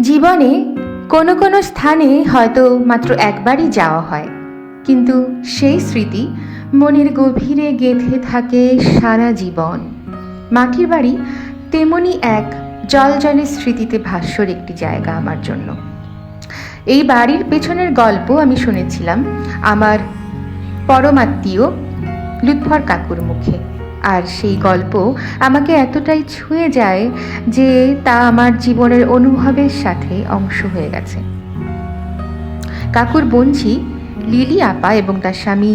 জীবনে কোনো কোনো স্থানে হয়তো মাত্র একবারই যাওয়া হয়। কিন্তু সেই স্মৃতি মনের গভীরে গেঁথে থাকে সারা জীবন। মাটির বাড়ি তেমনি এক জল জলের স্মৃতিতে ভাস্বর একটি জায়গা আমার জন্য। এই বাড়ির পেছনের গল্প আমি শুনেছিলাম আমার পরমাত্মীয় লুৎফর কাকুর মুখে। আর সেই গল্প আমাকে এতটাই ছুঁয়ে যায় যে তা আমার জীবনের অনুভবের সাথে অংশ হয়ে গেছে। কাকুর বঞ্চি, লিলি আপা এবং তার স্বামী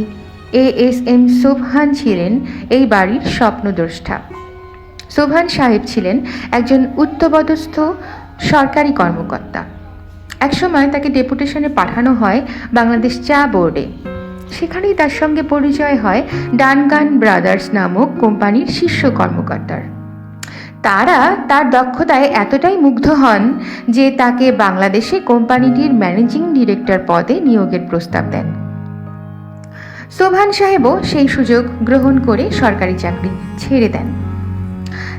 এ এস এম সোভান ছিলেন এই বাড়ির স্বপ্নদ্রষ্টা। সোভান সাহেব ছিলেন একজন উচ্চপদস্থ সরকারি কর্মকর্তা। একসময় তাকে ডেপুটেশনে পাঠানো হয় বাংলাদেশ চা বোর্ডে। সেখানেই তার সঙ্গে পরিচয় হয় ডানগান ব্রাদার্স নামক কোম্পানির শীর্ষ কর্মকর্তার। তারা তার দক্ষতায় এতটাই মুগ্ধ হন যে তাকে বাংলাদেশে কোম্পানিটির ম্যানেজিং ডিরেক্টর পদে নিয়োগের প্রস্তাব দেন। সোভান সাহেবও সেই সুযোগ গ্রহণ করে সরকারি চাকরি ছেড়ে দেন।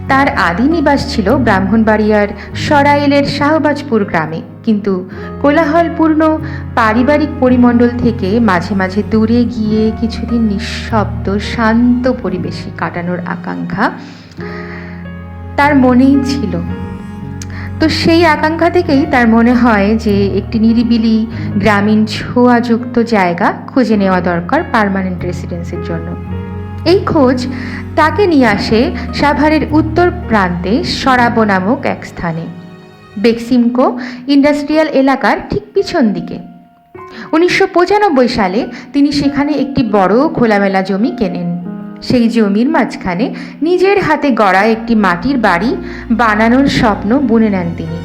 তার আদি নিবাস ছিল ব্রাহ্মণবাড়িয়ার সরাইলের শাহবাজপুর গ্রামে। কিন্তু কোলাহলপূর্ণ পারিবারিক পরিমণ্ডল থেকে মাঝে মাঝে দূরে গিয়ে কিছুদিন নিঃশব্দ শান্ত পরিবেশে কাটানোর আকাঙ্ক্ষা তার মনেই ছিল। তো সেই আকাঙ্ক্ষা থেকেই তার মনে হয় যে একটি নিরিবিলি গ্রামীণ ছোঁয়াযুক্ত জায়গা খুঁজে নেওয়া দরকার পার্মানেন্ট রেসিডেন্সের জন্য। এই খোঁজ তাকে নিয়ে আসে সাভারের উত্তর প্রান্তে সরাবো নামক এক স্থানে। বেক্সিমকো ইন্ডাস্ট্রিয়াল এলাকার ঠিক পিছন দিকে। উনিশশো পঁচানব্বই সালে তিনি সেখানে একটি বড় খোলামেলা জমি কেনেন। সেই জমির মাঝখানে নিজের হাতে গড়া একটি মাটির বাড়ি বানানোর স্বপ্ন বুনে নেন তিনি।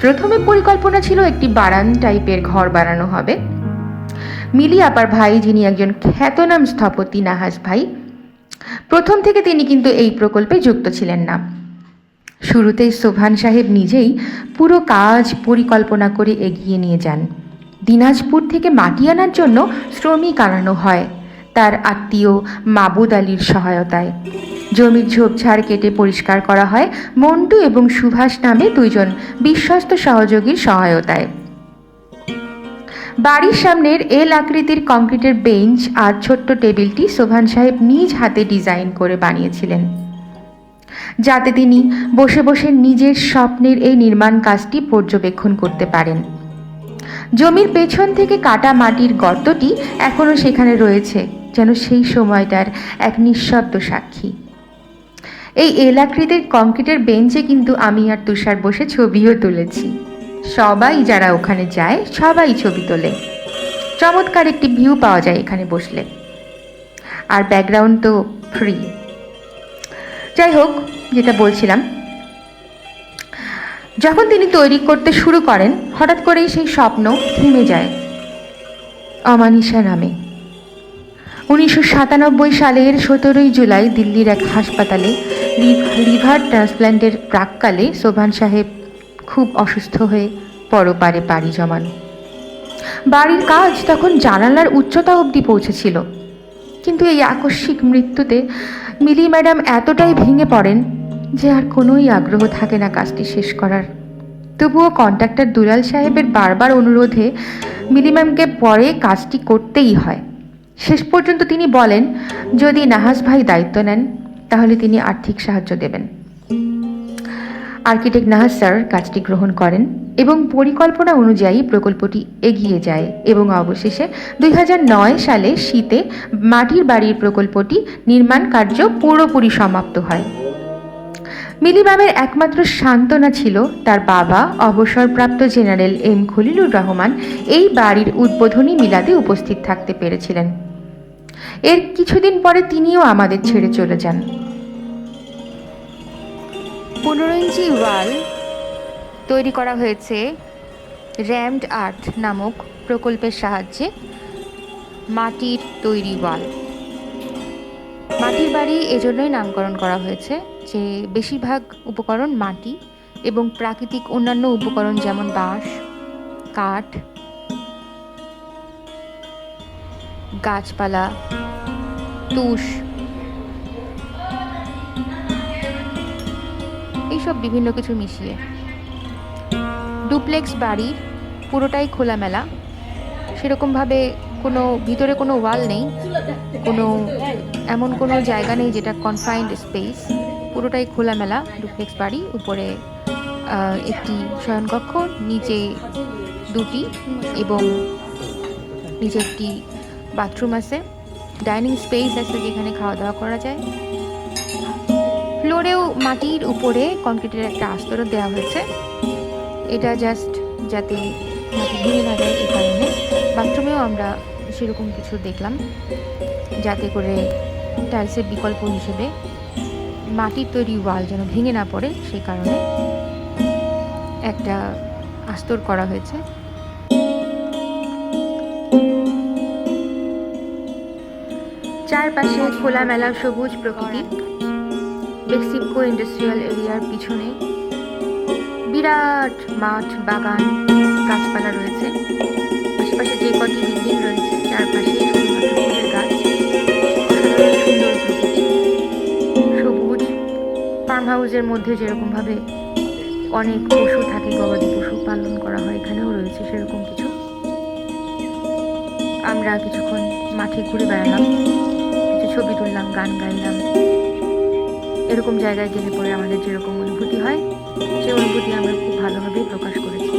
প্রথমে পরিকল্পনা ছিল একটি বারান টাইপের ঘর বানানো হবে। মিলি আপার ভাই, যিনি একজন খ্যাতনাম স্থপতি নাহাজ ভাই, প্রথম থেকে তিনি কিন্তু এই প্রকল্পে যুক্ত ছিলেন না। শুরুতেই সোভান সাহেব নিজেই পুরো কাজ পরিকল্পনা করে এগিয়ে নিয়ে যান। দিনাজপুর থেকে মাটি আনার জন্য শ্রমিক আনানো হয়, তার আত্মীয় মাবুদ আলীর সহায়তায়। জমির ঝোপঝাড় কেটে পরিষ্কার করা হয় মন্টু এবং সুভাষ নামে দুইজন বিশ্বস্ত সহযোগীর সহায়তায়। বাড়ির সামনের এল আকৃতির কংক্রিটের বেঞ্চ আর ছোট্ট টেবিলটি সোভান সাহেব নিজ হাতে ডিজাইন করে বানিয়েছিলেন। যাতে তিনি বসে বসে নিজের স্বপ্নের এই নির্মাণ কাজটি পর্যবেক্ষণ করতে পারেন। জমির পেছন থেকে কাটা মাটির গর্তটি এখনও সেখানে রয়েছে, যেন সেই সময়টার এক নিঃশব্দ সাক্ষী। এই এলাকৃতির কংক্রিটের বেঞ্চে কিন্তু আমি আর তুষার বসে ছবিও তুলেছি। সবাই যারা ওখানে যায়, সবাই ছবি তোলে। চমৎকার একটি ভিউ পাওয়া যায় এখানে বসলে। আর ব্যাকগ্রাউন্ড তো ফ্রি যাই হোক, যেটা বলছিলাম, যখন তিনি তৈরি করতে শুরু করেন, হঠাৎ করেই সেই স্বপ্ন থেমে যায়। অমানিসা নামে। উনিশশো সাতানব্বই সালের সতেরোই জুলাই দিল্লির এক হাসপাতালে লিভার ট্রান্সপ্ল্যান্টের প্রাককালে সোভান সাহেব খুব অসুস্থ হয়ে পরপারে পাড়ি জমান। বাড়ির কাজ তখন জানালার উচ্চতা অবধি পৌঁছেছিল। কিন্তু এই আকস্মিক মৃত্যুতে মিলি ম্যাডাম এতটাই ভেঙে পড়েন যে আর কোনোই আগ্রহ থাকে না কাজটি শেষ করার। তবুও কন্ট্রাক্টর দুলাল সাহেবের বারবার অনুরোধে মিলি ম্যামকে পরে কাজটি করতেই হয়। শেষ পর্যন্ত তিনি বলেন, যদি নাহাস ভাই দায়িত্ব নেন, তাহলে তিনি আর্থিক সাহায্য দেবেন। আর্কিটেক্ট নাহাস স্যার কাজটি গ্রহণ করেন এবং পরিকল্পনা অনুযায়ী প্রকল্পটি এগিয়ে যায় এবং অবশেষে দুই হাজার নয় সালে শীতে মাটির বাড়ির প্রকল্পটি নির্মাণ কার্য পুরোপুরি সমাপ্ত হয়। মিলিবামের একমাত্র সান্ত্বনা ছিল তার বাবা, অবসরপ্রাপ্ত জেনারেল এম খলিলুর রহমান এই বাড়ির উদ্বোধনী মিলাদে উপস্থিত থাকতে পেরেছিলেন। এর কিছুদিন পরে তিনিও আমাদের ছেড়ে চলে যান। পনেরো ইঞ্চি ওয়াল তৈরি করা হয়েছে র্যামড আর্ট নামক প্রকল্পের সাহায্যে মাটির তৈরি ওয়াল। মাটির বাড়ি এজন্যই নামকরণ করা হয়েছে যে বেশিরভাগ উপকরণ মাটি এবং প্রাকৃতিক অন্যান্য উপকরণ যেমন বাঁশ, কাঠ, গাছপালা, তুষ বিভিন্ন কিছু মিশিয়ে। ডুপ্লেক্স বাড়ি, পুরোটাই খোলামেলা। সেরকমভাবে কোনো, ভিতরে কোনো ওয়াল নেই, কোনো এমন কোনো জায়গা নেই যেটা কনফাইন্ড স্পেস পুরোটাই খোলামেলা, ডুপ্লেক্স বাড়ি, উপরে একটি শয়নকক্ষ, নিচে দুটি এবং নিচে একটি বাথরুম আছে। ডাইনিং স্পেস আছে যেখানে খাওয়া দাওয়া করা যায়। ফ্লোরেও মাটির উপরে কংক্রিটের একটা আস্তরণ দেওয়া হয়েছে। এটা জাস্ট যাতে মাটি ভেঙে না যায় এই কারণে। বাথরুমেও আমরা সেরকম কিছু দেখলাম, যাতে করে টাইলসের বিকল্প হিসেবে মাটির তৈরি ওয়াল যেন ভেঙে না পড়ে সেই কারণে একটা আস্তর করা হয়েছে। চারপাশে খোলামেলা সবুজ প্রকৃতি। বেক্সিমকো ইন্ডাস্ট্রিয়াল এরিয়ার পিছনে বিরাট মাঠ, বাগান, গাছপালা রয়েছে। আশেপাশে যে কটি বিল্ডিং রয়েছে, চারপাশে ফুলের গাছ, সুন্দর সবুজ ফার্ম হাউসের মধ্যে যেরকমভাবে অনেক পশু থাকে, গবাদি পশু পালন করা হয়, এখানেও রয়েছে সেরকম কিছু। আমরা কিছুক্ষণ মাঠে ঘুরে বেড়ালাম, কিছু ছবি তুললাম, গান গাইলাম। এরকম জায়গায় গেলে পরে আমাদের যেরকম অনুভূতি হয়, সেই অনুভূতি আমরা খুব ভালোভাবেই প্রকাশ করেছি।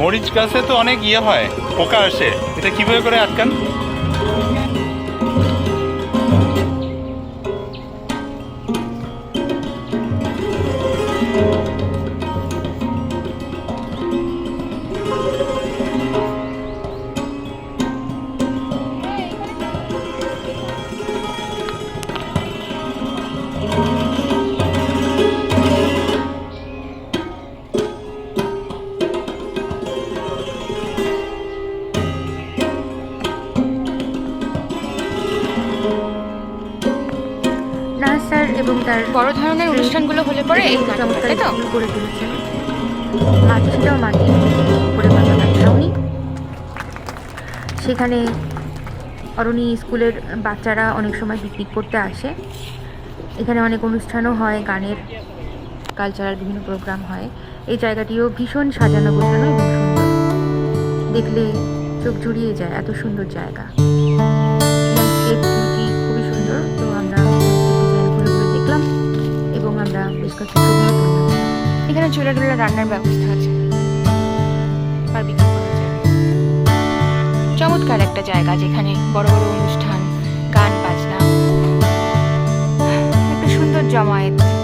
মরিচ গাছে তো অনেক ইয়ে হয় পোকা আসে। এটা কীভাবে করে আটকান? এবং তার বড় ধরনের অনুষ্ঠানগুলো হলে পরে এই নাটকটা তো? করে তুলেছেন মাটিটাও মাটি ছাউনি সেখানে অরণি স্কুলের বাচ্চারা অনেক সময় পিকনিক করতে আসে। এখানে অনেক অনুষ্ঠানও হয় গানের কালচারাল বিভিন্ন প্রোগ্রাম হয়। এই জায়গাটিও ভীষণ সাজানো গোছানো এবং সুন্দর। দেখলে চোখ জুড়িয়ে যায় এত সুন্দর জায়গা। এখানে চুলা টুলা রান্নার ব্যবস্থা আছে। চমৎকার একটা জায়গা যেখানে বড় বড় অনুষ্ঠান, গান, বাজনা, একটা সুন্দর জমায়েত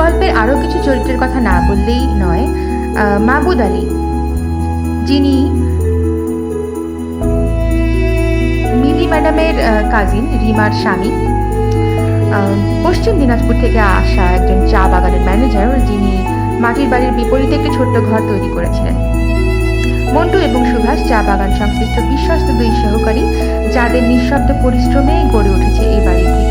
গল্পের আরও কিছু চরিত্রের কথা না বললেই নয় মাহবুদ আলী। যিনি মিলি ম্যাডামের কাজিন রিমার স্বামী। পশ্চিম দিনাজপুর থেকে আসা একজন চা বাগানের ম্যানেজার যিনি মাটির বাড়ির বিপরীতে একটি ছোট্ট ঘর তৈরি করেছিলেন। মন্টু এবং সুভাষ চা বাগান সংশ্লিষ্ট বিশ্বস্ত দুই সহকারী, যাদের নিঃশব্দ পরিশ্রমে গড়ে উঠেছে এই ভিত্তি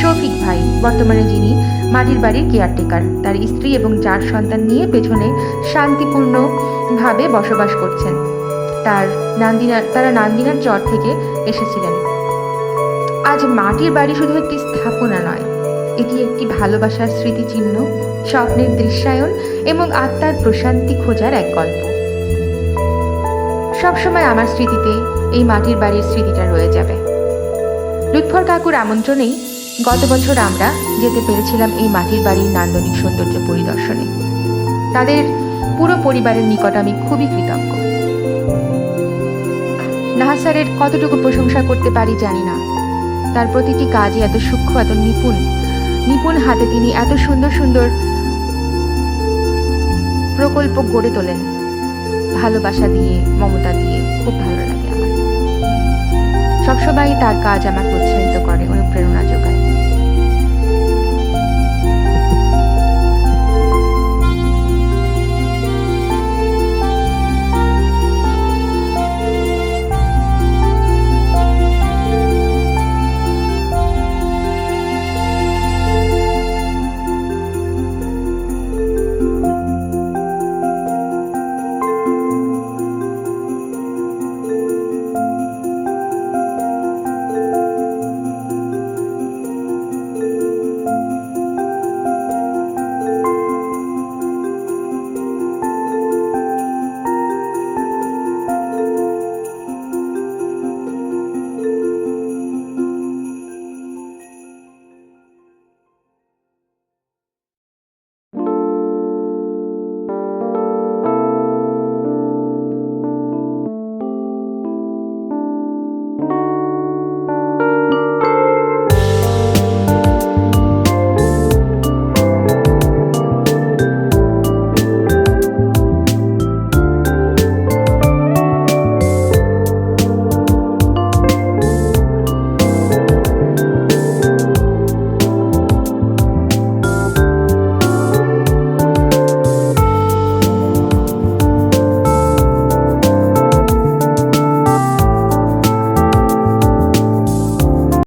শফিক ভাই বর্তমানে যিনি মাটির বাড়ির কেয়ারটেকার। তার স্ত্রী এবং চার সন্তান নিয়ে পেছনে শান্তিপূর্ণভাবে বসবাস করছেন। তার নান্দিনার তারা নান্দিনার চর থেকে এসেছিলেন। আজ মাটির বাড়ি শুধু একটি স্থাপনা নয়, এটি একটি ভালোবাসার স্মৃতিচিহ্ন, স্বপ্নের দৃশ্যায়ন এবং আত্মার প্রশান্তি খোঁজার এক গল্প। সবসময় আমার স্মৃতিতে এই মাটির বাড়ির স্মৃতিটা রয়ে যাবে। লুৎফর কাকুর আমন্ত্রণেই গত বছর আমরা যেতে পেরেছিলাম এই মাটির বাড়ির নান্দনিক সৌন্দর্য পরিদর্শনে। তাদের পুরো পরিবারের নিকট আমি খুবই কৃতজ্ঞ। নাহাসারের কতটুকু প্রশংসা করতে পারি জানি না। তার প্রতিটি কাজই এত সূক্ষ্ম, এত নিপুণ। নিপুণ হাতে তিনি এত সুন্দর সুন্দর প্রকল্প গড়ে তোলেন। ভালোবাসা দিয়ে, মমতা দিয়ে খুব ভালো লাগে আমার। সবসময় তার কাজ আমাকে উৎসাহিত করে